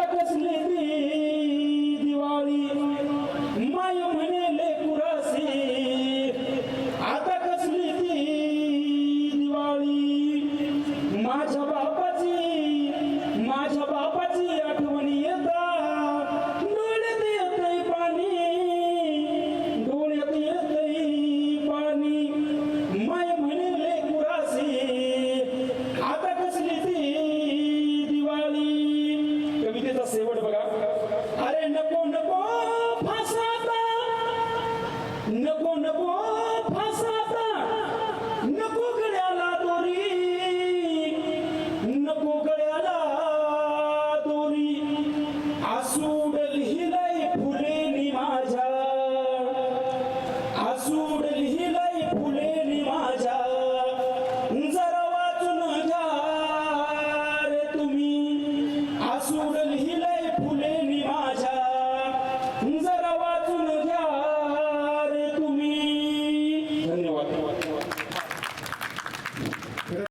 रगसले ती दिवाळी. माय म्हणेले कुरासी आता कसली ती दिवाळी? माझ्या बापाची No.